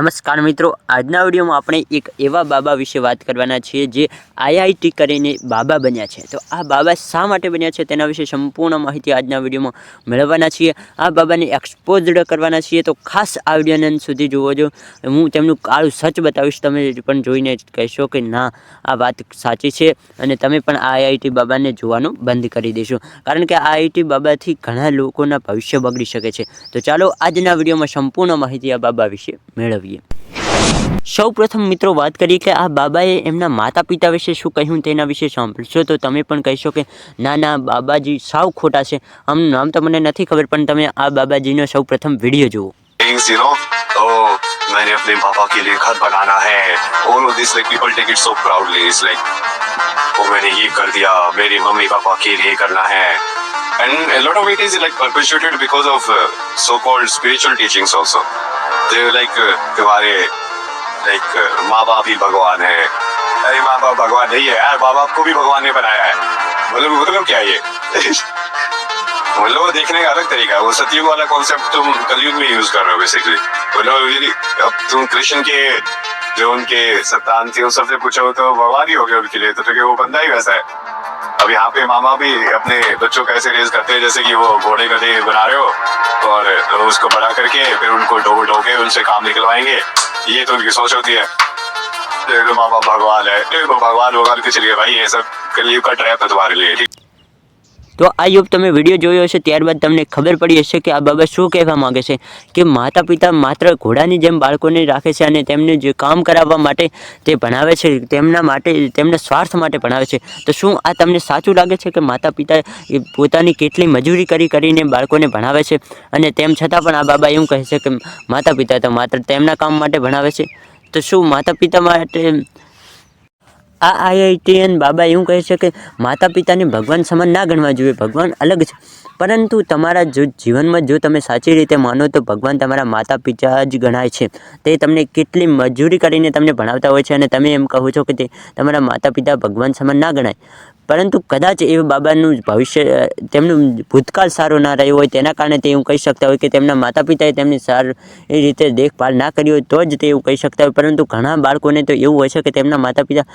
નમસ્કાર મિત્રો, આજના વિડીયોમાં આપણે એક એવા બાબા વિશે વાત કરવાના છીએ જે આઈઆઈટી કરીને બાબા બન્યા છે. તો આ બાબા શા માટે બન્યા છે તેના વિશે સંપૂર્ણ માહિતી આજના વિડીયોમાં મેળવવાના છીએ. આ બાબાને એક્સપોઝડ કરવાના છીએ. તો ખાસ આ વિડીયોને સુધી જોવો જો હું તેમનું કાળું સચ બતાવીશ. તમે પણ જોઈને કહેશો કે ના, આ વાત સાચી છે અને તમે પણ આઈઆઈટી બાબાને જોવાનું બંધ કરી દેશો. કારણ કે આઈઆઈટી બાબાથી ઘણા લોકોના ભવિષ્ય બગડી શકે છે. તો ચાલો આજના વિડીયોમાં સંપૂર્ણ માહિતી આ બાબા વિશે મેળવીએ. સૌ પ્રથમ મિત્રો વાત કરીએ કે આ બાબાએ એમના માતા પિતા વિશે શું કહ્યું તેના વિશે સાંભળશો તો તમે પણ કહેશો કે ના ના બાબાજી સાવ ખોટા છે આમ નામ તો મને નથી ખબર પણ તમે આ બાબાજીનો સૌ પ્રથમ વિડીયો જુઓ things, you know. Oh, मैंने अपने पापा के लिए घर बनाना है all of this like people take it so proudly it's like oh मैंने ये कर दिया मेरे मम्मी पापा के लिए करना है and a lot of it is like perpetuated because of uh, so-called spiritual teachings like uh, तुम्हारे like uh, माँ बाप ही भगवान है। अरे माँ बाप भगवान नहीं है यार माँ बाप को भी भगवान ने बनाया है। मतलब मतलब क्या ये? मतलब वो देखने का अलग तरीका है। वो सतयुग वाला कॉन्सेप्ट तुम कलयुग में यूज़ कर रहे हो बेसिकली मतलब अब तुम कृष्ण के जो उनके संतान थे उन सबसे पूछो तो भगवान ही हो गए उनके लिए तो क्योंकि वो बंदा ही वैसा है? अब यहाँ पे मामा भी अपने बच्चों को ऐसे रेस करते हैं जैसे कि वो घोड़े गधे बना रहे हो। और उसको बड़ा करके फिर उनको ढो ढो के उनसे काम निकलवाएँगे। ये तो उनकी सोच होती है। तो मामा भगवान है। तो भगवान भगवान के चलिए भाई, ये सब कलयुग का ट्रैप है तुम्हारे लिए, ठीक? તો આ યુગ તમે વીડિયો જોયો હશે, ત્યારબાદ તમને ખબર પડી હશે કે આ બાબત શું કહેવા માગે છે કે માતા પિતા માત્ર ઘોડાની જેમ બાળકોને રાખે છે અને તેમને જે કામ કરાવવા માટે તે ભણાવે છે, તેમના માટે, તેમના સ્વાર્થ માટે ભણાવે છે. તો શું આ તમને સાચું લાગે છે કે માતા પિતા પોતાની કેટલી મજૂરી કરી કરીને બાળકોને ભણાવે છે? અને તેમ છતાં પણ આ બાબા એવું કહે છે કે માતા પિતા તો માત્ર તેમના કામ માટે ભણાવે છે. તો શું માતા પિતા માટે આ આઈઆઈટીએન બાબા એવું કહે છે કે માતા પિતાને ભગવાન સમાન ના ગણવા જોઈએ, ભગવાન અલગ છે. પરંતુ તમારા જો જીવનમાં જો તમે સાચી રીતે માનો તો ભગવાન તમારા માતા પિતા જ ગણાય છે. તે તમને કેટલી મજૂરી કરીને તમને ભણાવતા હોય છે અને તમે એમ કહો છો કે તે તમારા માતા પિતા ભગવાન સમાન ના ગણાય. પરંતુ કદાચ એ બાબાનું ભવિષ્ય, તેમનું ભૂતકાળ સારો ના રહ્યો હોય તેના કારણે તે એવું કહી શકતા હોય કે તેમના માતા પિતાએ તેમની સારી રીતે દેખભાળ ના કરી હોય તો જ તે એવું કહી શકતા હોય. પરંતુ ઘણા બાળકોને તો એવું હોય છે કે તેમના માતા પિતા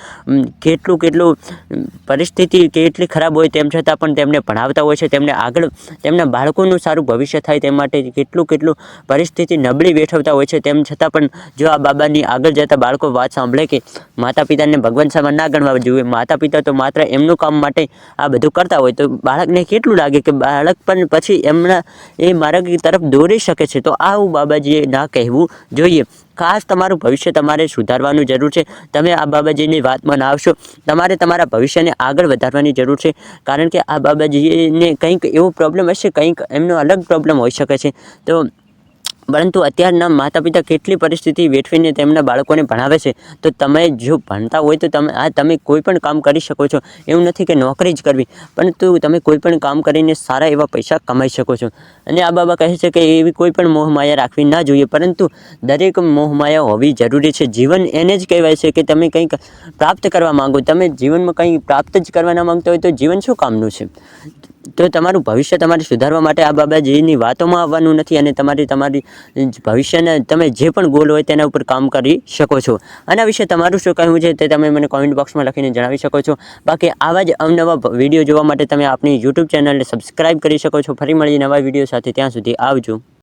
કેટલું કેટલું પરિસ્થિતિ કેટલી ખરાબ હોય તેમ છતાં પણ તેમને ભણાવતા હોય છે. તેમને આગળ, તેમના બાળકોનું સારું ભવિષ્ય થાય તે માટે કેટલું કેટલું પરિસ્થિતિ નબળી વેઠવતા હોય છે. તેમ છતાં પણ જો આ બાબાની આગળ જતા બાળકો વાત સાંભળે કે માતા પિતાને ભગવાન સમાન ના ગણવા જોઈએ માતા પિતા તો માત્ર એમનું કામ માટે આ બધું કરતા હોય તો બાળકને કેટલું લાગે કે બાળક પણ પછી એમના એ માર્ગ તરફ દોરી શકે છે? તો આવું બાબાજીએ ના કહેવું જોઈએ. ખાસ તમારું ભવિષ્ય તમારે સુધારવાનું જરૂર છે. તમે આ બાબાજીની વાતમાં ના આવશો તમારે તમારા ભવિષ્યને આગળ વધારવાની જરૂર છે. કારણ કે આ બાબાજીને કંઈક એવો પ્રોબ્લેમ હશે, કંઈક એમનો અલગ પ્રોબ્લેમ હોઈ શકે છે. તો પરંતુ અત્યારના માતા પિતા કેટલી પરિસ્થિતિ વેઠવીને તેમના બાળકોને ભણાવે છે? તો તમે જો ભણતા હોય તો તમે આ તમે કોઈ પણ કામ કરી શકો છો. એવું નથી કે નોકરી જ કરવી. પરંતુ તમે કોઈ પણ કામ કરીને સારા એવા પૈસા કમાઈ શકો છો. અને આ બાબા કહે છે કે એવી કોઈ પણ મોહમાયા રાખવી ના જોઈએ. પરંતુ દરેક મોહમાયા હોવી જરૂરી છે. જીવન એને જ કહેવાય છે કે તમે કંઈક પ્રાપ્ત કરવા માંગો. તમે જીવનમાં કંઈ પ્રાપ્ત જ કરવા ના માંગતા હોય તો જીવન શું કામનું છે? તો તમારું ભવિષ્ય તમારે સુધારવા માટે આ બાબાજીની વાતોમાં આવવાનું નથી અને તમારી તમારી ભવિષ્યના તમે જે પણ ગોલ હોય તેના ઉપર કામ કરી શકો છો. આના વિશે તમારું શું કહેવું છે તે તમે મને કોમેન્ટ બોક્સમાં લખીને જણાવી શકો છો. બાકી આવા જ અવનવા વીડિયો જોવા માટે તમે આપણી યુટ્યુબ ચેનલને સબસ્ક્રાઈબ કરી શકો છો. ફરી મળીએ નવા વીડિયો સાથે. ત્યાં સુધી આવજો.